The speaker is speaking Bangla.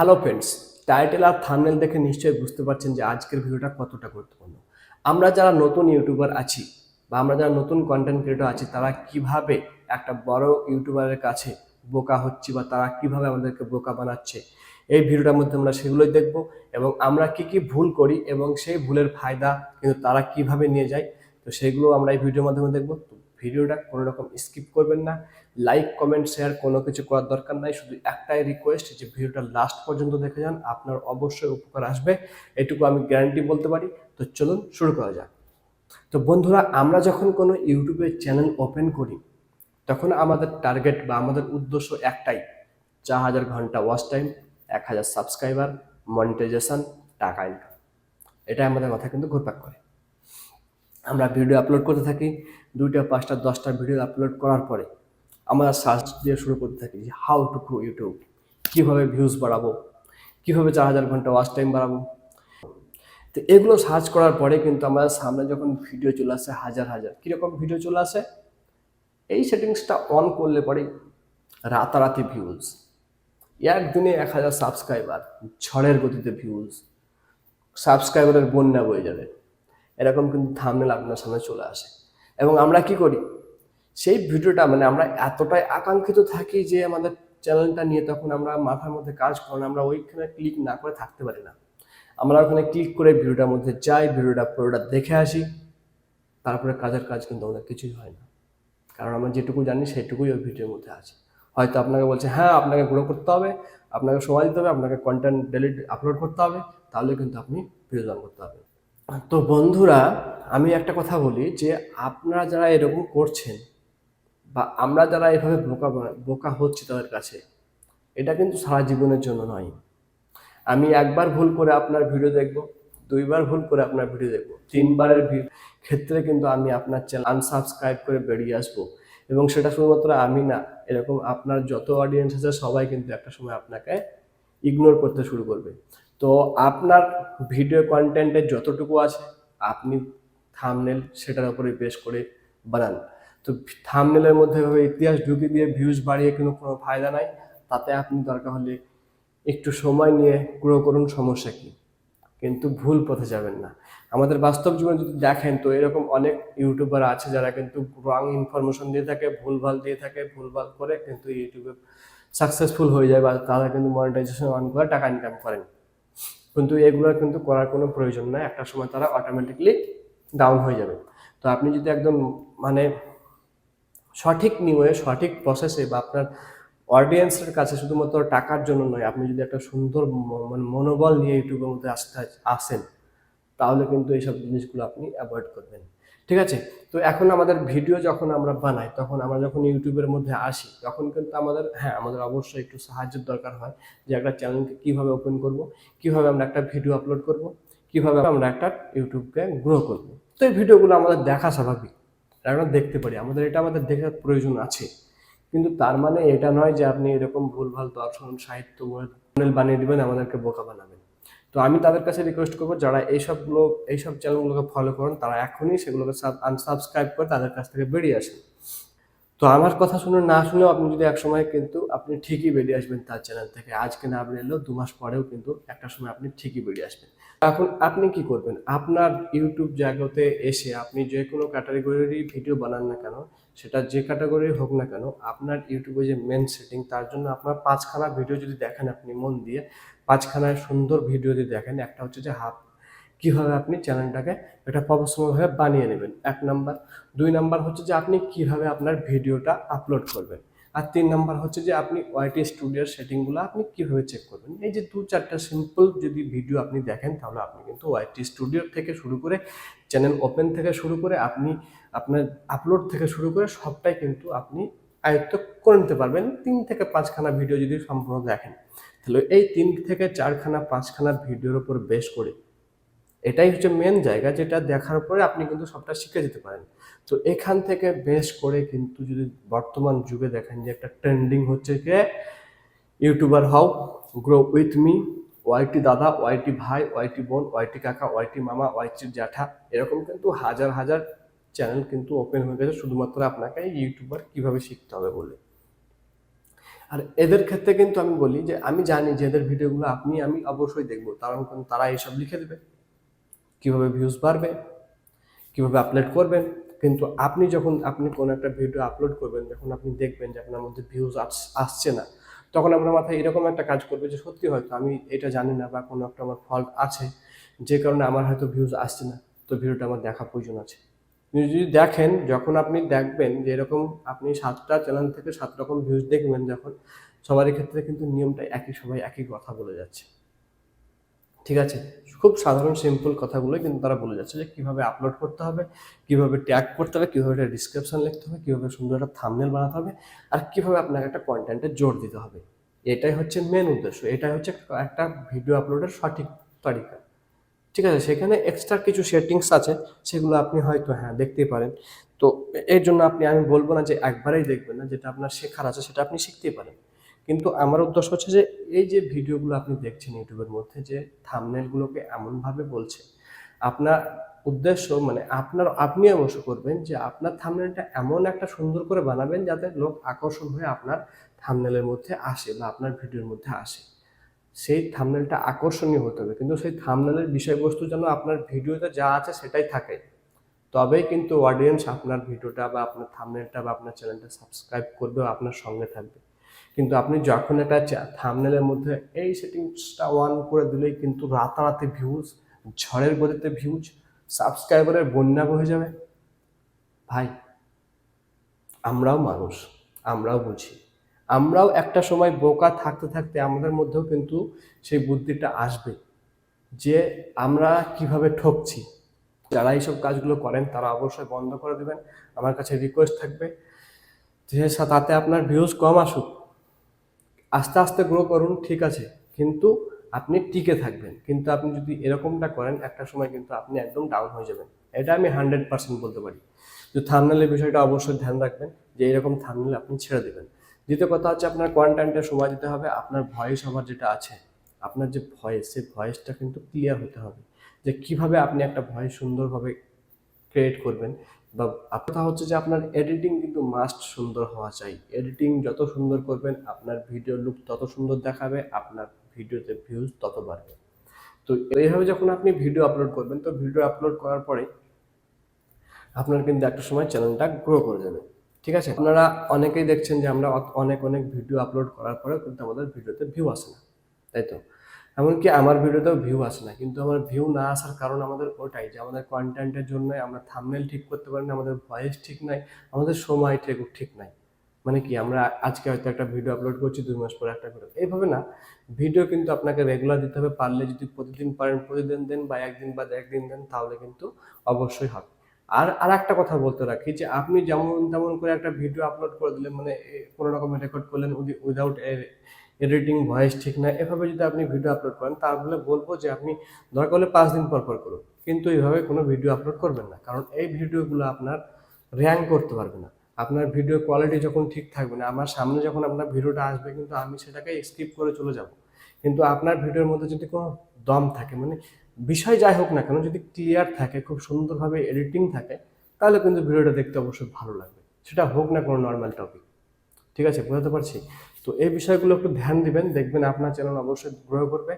হ্যালো ফ্রেন্ডস টাইটেল আর থামনেল দেখে নিশ্চয়ই বুঝতে পারছেন যে আজকের ভিডিওটা কতটা গুরুত্বপূর্ণ। আমরা যারা নতুন ইউটিউবার আছি বা আমরা যারা নতুন কন্টেন্ট ক্রিয়েটর আছি, তারা কীভাবে একটা বড় ইউটিউবারের কাছে বোকা হচ্ছি বা তারা কীভাবে আমাদেরকে বোকা বানাচ্ছে, এই ভিডিওটার মধ্যে আমরা সেগুলোই দেখব এবং আমরা কি কি ভুল করি এবং সেই ভুলের ফায়দা কিন্তু তারা কীভাবে নিয়ে যায়, তো সেগুলো আমরা এই ভিডিওর মাধ্যমে দেখব। ভিডিওটা কোনো রকম স্কিপ করবেন না। লাইক কমেন্ট শেয়ার কোনো কিছু করার দরকার নাই। শুধু একটাই রিকোয়েস্ট যে ভিডিওটা লাস্ট পর্যন্ত দেখে যান। আপনার অবশ্যই উপকার আসবে। এটুকু আমি গ্যারান্টি বলতে পারি। তো চলুন শুরু করা যাক। তো বন্ধুরা, আমরা যখন কোনো ইউটিউবের চ্যানেল ওপেন করি, তখন আমাদের টার্গেট বা আমাদের উদ্দেশ্য একটাই। চার হাজার ঘণ্টা ওয়াচ টাইম এক হাজার সাবস্ক্রাইবার মনিটাইজেশন টাকা ইনকাম এটা আমাদের মাথায় কিন্তু ঘুরপাক করে। আমরা ভিডিও আপলোড করতে থাকি, দুইটা, পাঁচটা, দশটা ভিডিও আপলোড করার পরে আমরা সার্চ দিয়ে শুরু করতে থাকি যে হাউ টু গ্রো ইউটিউব কীভাবে ভিউজ বাড়াবো, কীভাবে চার হাজার ঘণ্টা ওয়াচ টাইম বাড়াবো। তো এগুলো সার্চ করার পরে কিন্তু আমাদের সামনে যখন ভিডিও চলে আসে হাজার হাজার, কীরকম ভিডিও চলে আসে? এই সেটিংসটা অন করলে পরে রাতারাতি ভিউজ একদিনে এক হাজার সাবস্ক্রাইবার ঝড়ের গতিতে ভিউজ সাবস্ক্রাইবারের বন্যা বয়ে যাবে। এরকম কিন্তু থামনেল আপনার সামনে চলে আসে। এবং আমরা কি করি? সেই ভিডিওটা মানে আমরা এতটাই আকাঙ্ক্ষিত থাকি যে আমাদের চ্যানেলটা নিয়ে তখন আমরা মাথার মধ্যে কাজ করেন আমরা ওইখানে ক্লিক না করে থাকতে পারি না। আমরা ওখানে ক্লিক করে ভিডিওটার মধ্যে যাই, ভিডিওটা পুরোটা দেখে আসি। তারপরে কাজের কাজ কিন্তু আমাদের কিছুই হয় না। কারণ আমরা যেটুকু জানি সেটুকুই ওই ভিডিওর মধ্যে আছে। হয়তো আপনাকে বলছে হ্যাঁ আপনাকে গ্রো করতে হবে, আপনাকে সময় দিতে হবে, আপনাকে কন্টেন্ট ডেলি আপলোড করতে হবে, তাহলে কিন্তু আপনি ভিডিও জয়েন করতে হবে তো বন্ধুরা, আমি একটা কথা বলি যে আপনারা যারা এরকম করছেন বা আমরা যারা এভাবে বোকা বোকা হচ্ছি তাদের কাছে, এটা কিন্তু সারা জীবনের জন্য নয়। আমি একবার ভুল করে আপনার ভিডিও দেখব, দুইবার ভুল করে আপনার ভিডিও দেখব, তিনবারের ক্ষেত্রে কিন্তু আমি আপনার চ্যানেল আনসাবস্ক্রাইব করে বেরিয়ে আসব এবং সেটা শুধুমাত্র আমি না, এরকম আপনার যত অডিয়েন্স আছে সবাই কিন্তু একটা সময় আপনাকে ইগনোর করতে শুরু করবে। তো আপনার ভিডিও কন্টেন্টের যতটুকু আছে, আপনি থামনেল সেটার উপরে বেশ করে বানান। তো থামনেলের মধ্যে ইতিহাস ঢুকে দিয়ে ভিউজ বাড়িয়ে কোনো কোনো ফায়দা নাই, তাতে আপনি দরকার হলে একটু সময় নিয়ে গ্রো করুন, সমস্যা কী? কিন্তু ভুল পথে যাবেন না। আমাদের বাস্তব জীবনে যদি দেখেন, তো এরকম অনেক ইউটিউবার আছে যারা কিন্তু রং ইনফরমেশন দিয়ে থাকে, ভুলভাল দিয়ে থাকে, ভুলভাল করে কিন্তু ইউটিউবে সাকসেসফুল হয়ে যায় বা তারা কিন্তু মনিটাইজেশন অন করে, টাকা ইনকাম করেন। কিন্তু এগুলো কিন্তু করার কোনো প্রয়োজন নাই। একটা সময় তারা অটোমেটিকলি ডাউন হয়ে যাবে। তো আপনি যদি একদম মানে সঠিক নিয়মে সঠিক প্রসেসে বা আপনার অডিয়েন্সের কাছে শুধুমাত্র টাকার জন্য নয়, আপনি যদি একটা সুন্দর মানে মনোবল নিয়ে ইউটিউবের মধ্যে আসতে আসেন তাহলে কিন্তু এইসব জিনিসগুলো আপনি অ্যাভয়েড করবেন। ঠিক আছে? তো এখন আমাদের ভিডিও যখন আমরা বানাই, তখন আমরা যখন ইউটিউবের মধ্যে আসি, তখন কিন্তু আমাদের হ্যাঁ আমাদের অবশ্যই একটু সাহায্যের দরকার হয় যে একটা চ্যানেলকে কীভাবে ওপেন করব, কীভাবে আমরা একটা ভিডিও আপলোড করব, কীভাবে আমরা একটা ইউটিউবকে গ্রো করব। তো এই ভিডিওগুলো আমাদের দেখা স্বাভাবিক, আমরা দেখতে পারি, আমাদের, এটা আমাদের দেখার প্রয়োজন আছে। কিন্তু তার মানে এটা নয় যে আপনি এরকম ভুলভাল দর্শন, সাহিত্য বানিয়ে দিবেন, আমাদেরকে বোকা বানাবেন। তো আমি তাদের কাছে রিকোয়েস্ট করব, যারা এইসবগুলো, এইসব চ্যানেলগুলোকে ফলো করেন, তারা এখনই সেগুলোকে আনসাবস্ক্রাইব করে তাদের কাছ থেকে বেরিয়ে আসেন। তো আমার কথা শুনে না শুনেও আপনি যদি এক সময় কিন্তু আপনি ঠিকই বেরিয়ে আসবেন তার চ্যানেল থেকে। আজকে না বেরিয়ে এলেও দু মাস পরেও কিন্তু একটা সময় আপনি ঠিকই বেরিয়ে আসবেন। এখন আপনি কি করবেন? আপনার ইউটিউব জায়গাতে এসে আপনি যে কোনো ক্যাটাগরিরই ভিডিও বানান না কেন, সেটা যে ক্যাটাগরি হোক না কেন, আপনার ইউটিউবে যে মেন সেটিং তার জন্য আপনার পাঁচখানা ভিডিও যদি দেখেন আপনি মন দিয়ে, পাঁচখানা সুন্দর ভিডিও যদি দেখেন, একটা হচ্ছে যে হাফ কীভাবে আপনি চ্যানেলটাকে একটা প্রফেশনালভাবে বানিয়ে নেবেন, এক নাম্বার দুই নাম্বার হচ্ছে যে আপনি কীভাবে আপনার ভিডিওটা আপলোড করবেন। আর তিন নাম্বার হচ্ছে যে আপনি ওয়াইটি স্টুডিওর সেটিংগুলো আপনি কীভাবে চেক করবেন? এই যে দু চারটা সিম্পল যদি ভিডিও আপনি দেখেন, তাহলে আপনি কিন্তু ওয়াইটি স্টুডিও থেকে শুরু করে চ্যানেল ওপেন থেকে শুরু করে আপনি আপনার আপলোড থেকে শুরু করে সবটাই কিন্তু আপনি আয়ত্ত করে নিতে পারবেন। তিন থেকে পাঁচখানা ভিডিও যদি সম্পূর্ণ দেখেন, তাহলে এই তিন থেকে চারখানা, পাঁচখানা ভিডিওর উপর বেশ করে এটাই হচ্ছে মেন জায়গা যেটা দেখার পরে আপনি কিন্তু সবটা শিখে যেতে পারেন। তো এখান থেকে বেশ করে কিন্তু যদি বর্তমান যুগে দেখেন যে একটা ট্রেন্ডিং হচ্ছে যে ইউটিউবার হও গ্রো উইথ মি ওয়াইটি দাদা ওয়াইটি ভাই ওয়াইটি বোন ওয়াইটি কাকা ওয়াইটি মামা ওয়াইটি জ্যাঠা, এরকম কিন্তু হাজার হাজার চ্যানেল কিন্তু ওপেন হয়ে গেছে শুধুমাত্র আপনাকে ইউটিউবার কীভাবে শিখতে হবে বলে। আর এদের ক্ষেত্রে কিন্তু আমি বলি যে, আমি জানি যে এদের ভিডিওগুলো আপনি, আমি অবশ্যই দেখব। কারণ তারা এইসব লিখে দেবে। কীভাবে ভিউজ বাড়বে, কীভাবে আপলোড করবেন, কিন্তু আপনি যখন, আপনি কোনো একটা ভিডিও আপলোড করবেন, যখন আপনি দেখবেন যে আপনার মধ্যে ভিউজ আসছে না, তখন আপনার মাথায় এরকম একটা কাজ করবে যে সত্যি হয়তো আমি এটা জানি না বা কোনো একটা আমার ফল্ট আছে, যে কারণে আমার হয়তো ভিউজ আসছে না, তো ভিডিওটা আমার দেখা প্রয়োজন আছে। যদি দেখেন, যখন আপনি দেখবেন যে এরকম আপনি সাতটা চ্যানেল থেকে সাত রকম ভিউজ দেখবেন যখন, সবারই ক্ষেত্রে কিন্তু নিয়মটা একই সবাই একই কথা বলে যাচ্ছে। ঠিক আছে? খুব সাধারণ সিম্পল কথাগুলো কিন্তু তারা বলে যাচ্ছে যে কীভাবে আপলোড করতে হবে, কীভাবে ট্যাগ করতে হবে, কীভাবে একটা ডিসক্রিপশন লিখতে হবে, কীভাবে সুন্দর একটা থামনেল বানাতে হবে আর কীভাবে আপনাকে একটা কন্টেন্টে জোর দিতে হবে। এটাই হচ্ছে মেন উদ্দেশ্য। এটাই হচ্ছে একটা ভিডিও আপলোডের সঠিক তরিকা ঠিক আছে? সেখানে এক্সট্রা কিছু সেটিংস আছে, সেগুলো আপনি হয়তো হ্যাঁ দেখতেই পারেন। তো এর জন্য আপনি, আমি বলব না যে একবারেই দেখবেন না, যেটা আপনার শেখার আছে সেটা আপনি শিখতেই পারেন। কিন্তু আমার উদ্দেশ্য হচ্ছে যে এই যে ভিডিওগুলো আপনি দেখছেন ইউটিউবের মধ্যে যে থামনেলগুলোকে এমনভাবে বলছে, আপনার উদ্দেশ্য মানে আপনার, আপনি অবশ্য করবেন যে আপনার থামনেলটা এমন একটা সুন্দর করে বানাবেন যাতে লোক আকর্ষণ হয়ে আপনার থামনেলের মধ্যে আসে বা আপনার ভিডিওর মধ্যে আসে। সেই থামনেলটা আকর্ষণীয় হতে হবে, কিন্তু সেই থামনেলের বিষয়বস্তু যেন আপনার ভিডিওতে যা আছে সেটাই থাকে। তবেই কিন্তু অডিয়েন্স আপনার ভিডিওটা বা আপনার থামনেলটা বা আপনার চ্যানেলটা সাবস্ক্রাইব করবে আপনার সঙ্গে থাকবে। কিন্তু আপনি যখন একটা থামনেলের মধ্যে এই সেটিংসটা অন করে দিলেই কিন্তু রাতারাতি ভিউজ ঝড়ের গতিতে ভিউজ সাবস্ক্রাইবারের বন্যা বয়ে যাবে। ভাই, আমরাও মানুষ, আমরাও বুঝি। আমরাও একটা সময় বোকা থাকতে থাকতে আমাদের মধ্যেও কিন্তু সেই বুদ্ধিটা আসবে যে আমরা কীভাবে ঠকছি। যারা এইসব কাজগুলো করেন, তারা অবশ্যই বন্ধ করে দেবেন। আমার কাছে রিকোয়েস্ট থাকবে যে তাতে আপনার ভিউজ কম আসুক। আস্তে আস্তে গ্রো করুন, ঠিক আছে। কিন্তু আপনি টিকে থাকবেন। কিন্তু আপনি যদি এরকমটা করেন, একটা সময় কিন্তু আপনি একদম ডাউন হয়ে যাবেন। এটা আমি হান্ড্রেড পার্সেন্ট বলতে পারি। যে থামনেলের বিষয়টা অবশ্যই ধ্যান রাখবেন, যে এরকম থামনেল আপনি ছেড়ে দেবেন। দ্বিতীয় কথা হচ্ছে আপনার কন্টেন্টে সময় দিতে হবে, আপনার ভয়েস আমার যেটা আছে, আপনার যে ভয়েস সেই ভয়েসটা কিন্তু ক্লিয়ার হতে হবে। যে কীভাবে আপনি একটা ভয়েস সুন্দরভাবে ক্রিয়েট করবেন বা কথা হচ্ছে যে আপনার এডিটিং কিন্তু মাস্ট সুন্দর হওয়া চাই। এডিটিং যত সুন্দর করবেন, আপনার ভিডিও লুক তত সুন্দর দেখাবে, আপনার ভিডিওতে ভিউজ তত বাড়বে। তো এইভাবে যখন আপনি ভিডিও আপলোড করবেন, তো ভিডিও আপলোড করার পরে আপনার কিন্তু একটা সময় চ্যানেলটা গ্রো করে যাবে। ঠিক আছে? আপনারা অনেকেই দেখছেন যে আমরা অনেক অনেক ভিডিও আপলোড করার পরেও কিন্তু আমাদের ভিডিওতে ভিউ আসে না। তাই তো? এমনকি আমার ভিডিওতেও ভিউ আসে না। কিন্তু আমার ভিউ না আসার কারণ আমাদের ওটাই যে আমাদের কন্টেন্টের জন্য আমরা থামনেল ঠিক করতে পারি না, আমাদের ভয়েস ঠিক নাই, আমাদের সময় ঠিক ঠিক নাই। মানে কি আমরা আজকে হয়তো একটা ভিডিও আপলোড করছি, দুই মাস পরে একটা ভিডিও এইভাবে না ভিডিও কিন্তু আপনাকে রেগুলার দিতে হবে, পারলে যদি প্রতিদিন পারেন, প্রতিদিন দেন বা একদিন বাদে একদিন দেন তাহলে কিন্তু অবশ্যই হবে। আর আর একটা কথা বলতে রাখি যে আপনি যেমন তেমন করে একটা ভিডিও আপলোড করে দিলেন মানে কোনো রকমের রেকর্ড করলেন উইদাউট এডিটিং ভয়েস ঠিক না, এভাবে যদি আপনি ভিডিও আপলোড করেন, তাহলে বলব যে আপনি দরকার হলে পাঁচ দিন পর পর করুন। কিন্তু এইভাবে কোনো ভিডিও আপলোড করবেন না, কারণ এই ভিডিওগুলো আপনার র্যাঙ্ক করতে পারবে না। আপনার ভিডিও কোয়ালিটি যখন ঠিক থাকবে না, আমার সামনে যখন আপনার ভিডিওটা আসবে, কিন্তু আমি সেটাকে স্কিপ করে চলে যাব। কিন্তু আপনার ভিডিওর মধ্যে যদি কোনো দম থাকে মানে বিষয় যাই হোক না কেন, যদি ক্লিয়ার থাকে, খুব সুন্দরভাবে এডিটিং থাকে, তাহলে কিন্তু ভিডিওটা দেখতে অবশ্যই ভালো লাগবে। সেটা হোক না কোনো নর্মাল টপিক ঠিক আছে, বোঝাতে পারছি? তো এই বিষয়গুলো একটু ধ্যান দিবেন, দেখবেন আপনার চ্যানেল অবশ্যই গ্রো করবে।